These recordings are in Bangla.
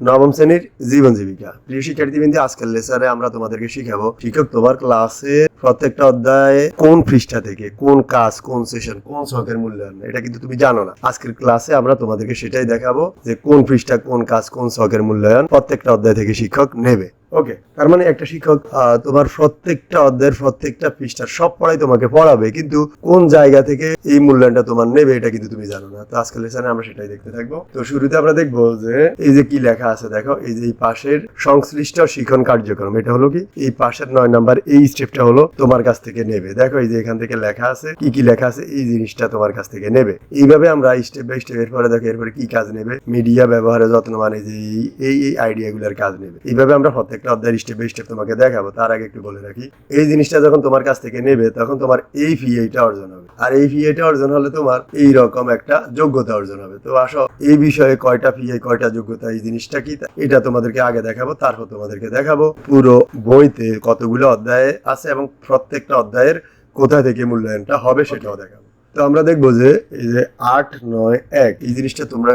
নবম শ্রেণির জীবন জীবিকা। প্রিয় শিক্ষার্থীবৃন্দি, আজকের লেসারে আমরা তোমাদেরকে শিখাবো, শিক্ষক তোমার ক্লাসে প্রত্যেকটা অধ্যায়ে কোন পৃষ্ঠা থেকে, কোন কাজ, কোন সেশন কোন শখের মূল্যায়ন, এটা কিন্তু তুমি জানো না। আজকের ক্লাসে আমরা তোমাদেরকে সেটাই দেখাবো যে কোন পৃষ্ঠা, কোন কাজ, কোন শখের মূল্যায়ন প্রত্যেকটা অধ্যায় থেকে শিক্ষক নেবে। ওকে তার মানে একটা শিক্ষক তোমার প্রত্যেকটা অধ্যায়ের প্রত্যেকটা পৃষ্ঠার সব পড়াই তোমাকে পড়াবে, কিন্তু কোন জায়গা থেকে এই মূল্যায়নটা তোমার নেবে এটা কিন্তু তুমি জানো না। তো আজকের লেসনে আমরা সেটাই দেখতে থাকব। তো শুরুতে আমরা দেখব যে এই যে কি লেখা আছে, দেখো, এই যে এই পাশের সংশ্লিষ্ট শিখন কার্যক্রম, এটা হলো কি? এই পাশের নয় নাম্বার, এই স্টেপটা হলো তোমার কাছ থেকে নেবে। দেখো, এই যে এখান থেকে লেখা আছে, কি কি লেখা আছে, এই জিনিসটা তোমার কাছ থেকে নেবে। এইভাবে আমরা স্টেপ বাই স্টেপ এরপরে দেখো, এরপরে কি কাজ নেবে? মিডিয়া ব্যবহারে যত্ন মানে যে এই- এই এই আইডিয়া গুলার কাজ নেবে। এইভাবে আমরা প্রত্যেকটা অধ্যায়ের স্টেপ বাই স্টেপ তোমাকে দেখাবো, তার আগে একটু বলে রাখি। এই জিনিসটা যখন তোমার কাছ থেকে নেবে, তখন তোমার এই ফি এইটা অর্জন হবে। আর এই ফি এইটা অর্জন হলে তোমার এই রকম একটা যোগ্যতা অর্জন হবে। তো আসো, এই বিষয়ে কয়টা ফি কয়টা যোগ্যতা, এই জিনিসটা কি? এটা তোমাদেরকে আগে দেখাবো, তারপর তোমাদেরকে দেখাবো। পুরো বইতে কতগুলো অধ্যায় আছে এবং প্রত্যেকটা অধ্যায়ের কোথা থেকে মূল্যায়নটা হবে সেটাও দেখাবো। তো আমরা দেখব যে এই যে আট, নয়, এক, এই জিনিসটা তোমরা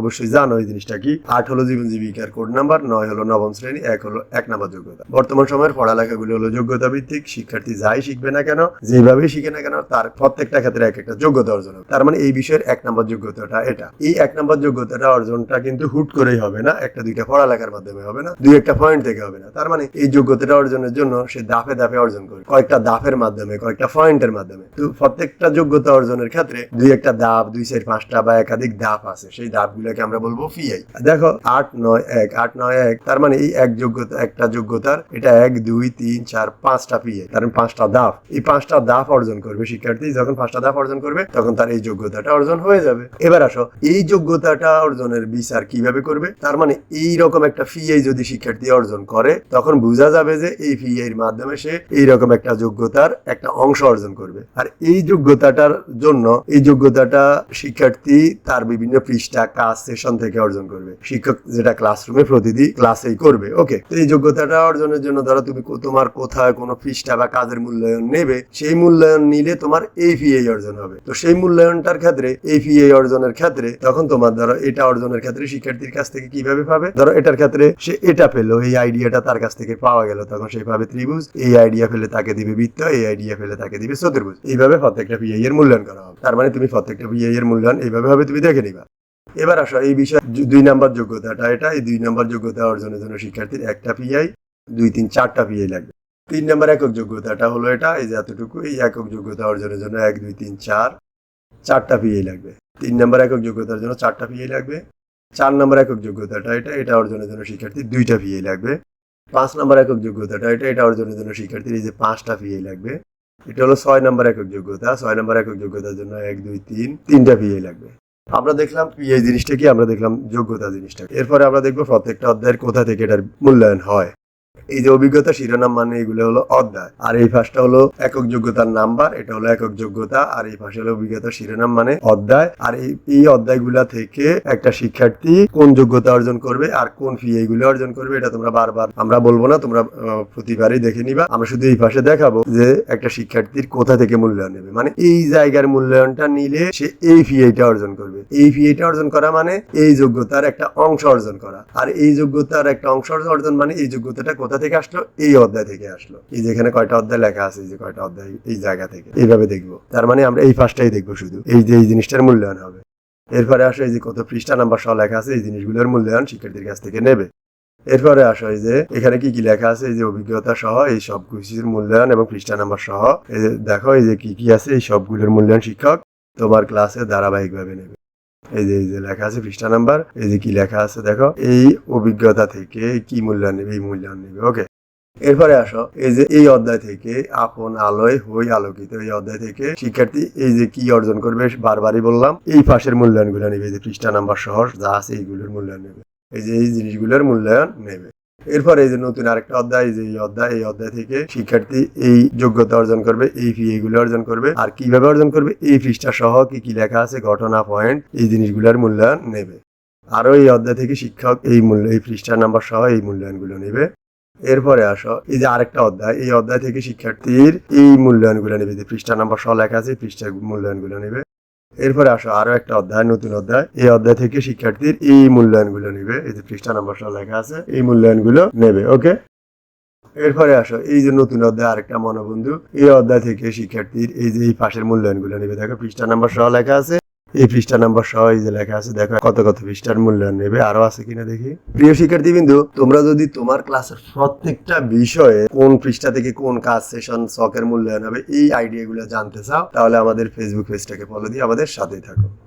অবশ্যই জানো, এই জিনিসটা কি? আট হলো জীবন জীবিকার কোড নাম্বার নয় হলো নবম শ্রেণি, এক হলো এক নাম্বার যোগ্যতা। বর্তমান সময়ের পড়ালেখাগুলো হলো যোগ্যতা ভিত্তিক শিক্ষার্থী যাই শিখবে না কেন, যেভাবেই শিখে না কেন, তার প্রত্যেকটা ক্ষেত্রে এক একটা যোগ্যতা অর্জন হবে। তার মানে এই বিষয়ের এক নম্বর যোগ্যতাটা এটা। এই এক নম্বর যোগ্যতাটা অর্জনটা কিন্তু হুট করেই হবে না, একটা, দুইটা পড়ালেখার মাধ্যমে হবে না, দুই একটা পয়েন্ট থেকে হবে না। তার মানে এই যোগ্যতাটা অর্জনের জন্য সে দাফে দাফে অর্জন করে। কয়েকটা দাফের মাধ্যমে, কয়েকটা পয়েন্টের মাধ্যমে। তো প্রত্যেকটা যোগ্যতা অর্জনের ক্ষেত্রে দুই একটা দাপ দুই চার পাঁচটা বা একাধিক দাপ আছে। সেই দাপ গুলোকে আমরা বলব ফিআই দেখো, আট নয় এক, আট নয় এক, তার মানে এই এক যোগ্যতা, একটা যোগ্যতার এটা এক, দুই, তিন, চার, পাঁচটা ফিআই তার মানে পাঁচটা দাপ এই পাঁচটা দাপ অর্জন করবে শিক্ষার্থী, যখন পাঁচটা দাপ অর্জন করবে, তখন তার এই যোগ্যতাটা অর্জন হয়ে যাবে। এবার আসো, এই যোগ্যতাটা অর্জনের বিচার কীভাবে করবে? তার মানে এই রকম একটা ফিআই যদি শিক্ষার্থী অর্জন করে, তখন বোঝা যাবে যে এই ফিআই এর মাধ্যমে সে এই রকম একটা যোগ্যতার একটা অংশ অর্জন করবে। আর এই যোগ্যতাটার জন্য এই যোগ্যতাটা শিক্ষার্থী তার বিভিন্ন পৃষ্ঠা কাজ সেশন থেকে অর্জন করবে। শিক্ষক যেটা ক্লাসরুমে প্রতিদিন ক্লাসেই করবে। ওকে এই যোগ্যতাটা অর্জনের জন্য ধরো তুমি তোমার কোথায় কোনো পৃষ্ঠা বা কাজের মূল্যায়ন নেবে, সেই মূল্যায়ন নিলে তোমার এই ফিএ অর্জন হবে। তো সেই মূল্যায়নটার ক্ষেত্রে এই ফিএ অর্জনের ক্ষেত্রে, তখন তোমার ধরো এটা অর্জনের ক্ষেত্রে শিক্ষার্থীর কাছ থেকে কীভাবে পাবে? ধরো এটার ক্ষেত্রে সে এটা পেল, এই আইডিয়াটা তার কাছ থেকে পাওয়া গেল, তখন সে পাবে ত্রিভুজ, এই আইডিয়া ফেলে তাকে দিবে বৃত্ত, এই আইডিয়া ফেলে তাকে দিবে চতুর্ভুজ। এইভাবে প্রত্যেকটা পিআই এর মূল্যায়ন করা হবে। তার মানে তুমি প্রত্যেকটা পিআই এর মূল্যায়ন এইভাবে হবে, তুমি দেখে নিবা। এবার আসো, এই বিষয়ে দুই নাম্বার যোগ্যতাটা এটা। এই দুই নাম্বার যোগ্যতা অর্জনের জন্য শিক্ষার্থীর একটা পিআই, দুই, তিন, চারটা পিআই লাগবে। তিন নাম্বার একক যোগ্যতাটা হলো এটা, এই যে এতটুকু, এই একক যোগ্যতা অর্জনের জন্য এক, দুই, তিন, চার, চারটা পিআই লাগবে। তিন নাম্বার একক যোগ্যতার জন্য চারটা পিআই লাগবে। চার নাম্বার একক যোগ্যতাটা এটা এটা অর্জনের জন্য শিক্ষার্থী দুইটা পিআই লাগবে। পাঁচ নাম্বার একক যোগ্যতাটা এটা এটা অর্জনের জন্য শিক্ষার্থীর এই যে পাঁচটা পিআই লাগবে। এটা হলো ছয় নম্বর একক যোগ্যতা। ছয় নম্বর একক যোগ্যতার জন্য এক, দুই, তিন, তিনটা পিএ লাগবে। আমরা দেখলাম পিএ জিনিসটা কি? আমরা দেখলাম যোগ্যতা জিনিসটা এরপরে আমরা দেখব প্রত্যেকটা অধ্যায়ের কোথা থেকে এটার মূল্যায়ন হয়। এই যে অভিজ্ঞতা, শিরোনাম মানে এগুলো হলো অধ্যায়। আর এই পাশটা হলো একক যোগ্যতার নাম্বার, এটা হলো একক যোগ্যতা, আর এই পাশে হলো অভিজ্ঞতা, শিরোনাম মানে অধ্যায়। আর এই এই অধ্যায়গুলা থেকে একটা শিক্ষার্থী কোন যোগ্যতা অর্জন করবে আর কোন ফি এইগুলো অর্জন করবে, এটা তোমরা বারবার, আমরা বলব না, তোমরা প্রতিবারই দেখে নিবা। আমরা শুধু এই পাশে দেখাবো যে একটা শিক্ষার্থীর কোথা থেকে মূল্যায়ন নেবে। মানে এই জায়গার মূল্যায়নটা নিলে সে এই ফি এইটা অর্জন করবে। এই ফি এইটা অর্জন করা মানে এই যোগ্যতার একটা অংশ অর্জন করা। আর এই যোগ্যতার একটা অংশ অর্জন মানে এই যোগ্যতাটা কোথা থেকে আসলো, এই অধ্যায় থেকে আসলো। এই যেখানে কয়টা অধ্যায় লেখা আছে, এই যে কয়টা অধ্যায় এই জায়গা থেকে। এইভাবে দেখব। তার মানে আমরা এই ফার্স্টটাই দেখব শুধু। এই যে এই জিনিসটার মূল্যায়ন হবে। এরপরে আসো এই যে কত পৃষ্ঠা, নাম্বার সহ লেখা আছে, এই জিনিসগুলোর মূল্যায়ন শিক্ষার্থীর কাছ থেকে নেবে। এরপরে আসো এই যে এখানে কি কি লেখা আছে, এই যে অভিজ্ঞতা সহ এই সব কিছুর মূল্যায়ন এবং পৃষ্ঠা, নাম্বার সহ। এই দেখো এই যে কি কি আছে, এই সবগুলোর মূল্যায়ন শিক্ষক তোমার ক্লাসে ধারাবাহিকভাবে নেবে। এই যে এই যে লেখা আছে পৃষ্ঠা নাম্বার, এই যে কি লেখা আছে দেখো, এই অভিজ্ঞতা থেকে কি মূল্যায়ন নেবে, এই মূল্যায়ন নেবে ওকে এরপরে আসো, এই যে এই অধ্যায় থেকে আপন আলোয় হই আলোকিত, এই অধ্যায় থেকে শিক্ষার্থী এই যে কি অর্জন করবে বারবারই বললাম, এই পাশের মূল্যায়নগুলো নেবে যে পৃষ্ঠা নাম্বার সহ যা আছে এইগুলোর মূল্যায়ন নেবে, এই যে এই জিনিসগুলোর মূল্যায়ন নেবে। এরপরে এই যে নতুন আরেকটা অধ্যায়, যে অধ্যায়, এই অধ্যায় থেকে শিক্ষার্থী এই যোগ্যতা অর্জন করবে, এই ফি এগুলো অর্জন করবে। আর কীভাবে অর্জন করবে? এই পৃষ্ঠা সহ কি কি লেখা আছে, ঘটনা পয়েন্ট এই জিনিসগুলোর মূল্যায়ন নেবে। আরও এই অধ্যায় থেকে শিক্ষক এই মূল্য, এই পৃষ্ঠা নাম্বার সহ এই মূল্যায়নগুলো নেবে। এরপরে আসো, এই যে আরেকটা অধ্যায়, এই অধ্যায় থেকে শিক্ষার্থীর এই মূল্যায়নগুলো নেবে। যে পৃষ্ঠা নাম্বার সহ লেখা আছে, পৃষ্ঠার মূল্যায়নগুলো নেবে। এরপরে আসো, আরও একটা অধ্যায়, নতুন অধ্যায়। এই অধ্যায় থেকে শিক্ষার্থীর এই মূল্যায়নগুলো নেবে। এই যে পৃষ্ঠা নম্বর লেখা আছে, এই মূল্যায়নগুলো নেবে, ওকে? এরপরে আসো, এই যে নতুন অধ্যায়, আরেকটা মনোবন্ধু। এই অধ্যায় থেকে শিক্ষার্থীর এই যে এই পাশের মূল্যায়নগুলো নেবে। দেখো, পৃষ্ঠা নাম্বার সহ লেখা আছে। এই পৃষ্ঠা নাম্বার সহ যে লেখা আছে, দেখো কত কত পৃষ্ঠার মূল্যায়ন নেবে, আরও আছে কিনা দেখি। প্রিয় শিক্ষার্থী বিন্দু তোমরা যদি তোমার ক্লাসের প্রত্যেকটা বিষয়ে কোন পৃষ্ঠা থেকে কোন কাজ সেশন শখের মূল্যায়ন হবে, এই আইডিয়া জানতে চাও, তাহলে আমাদের ফেসবুক পেজটাকে ফলো দিয়ে আমাদের সাথেই থাকো।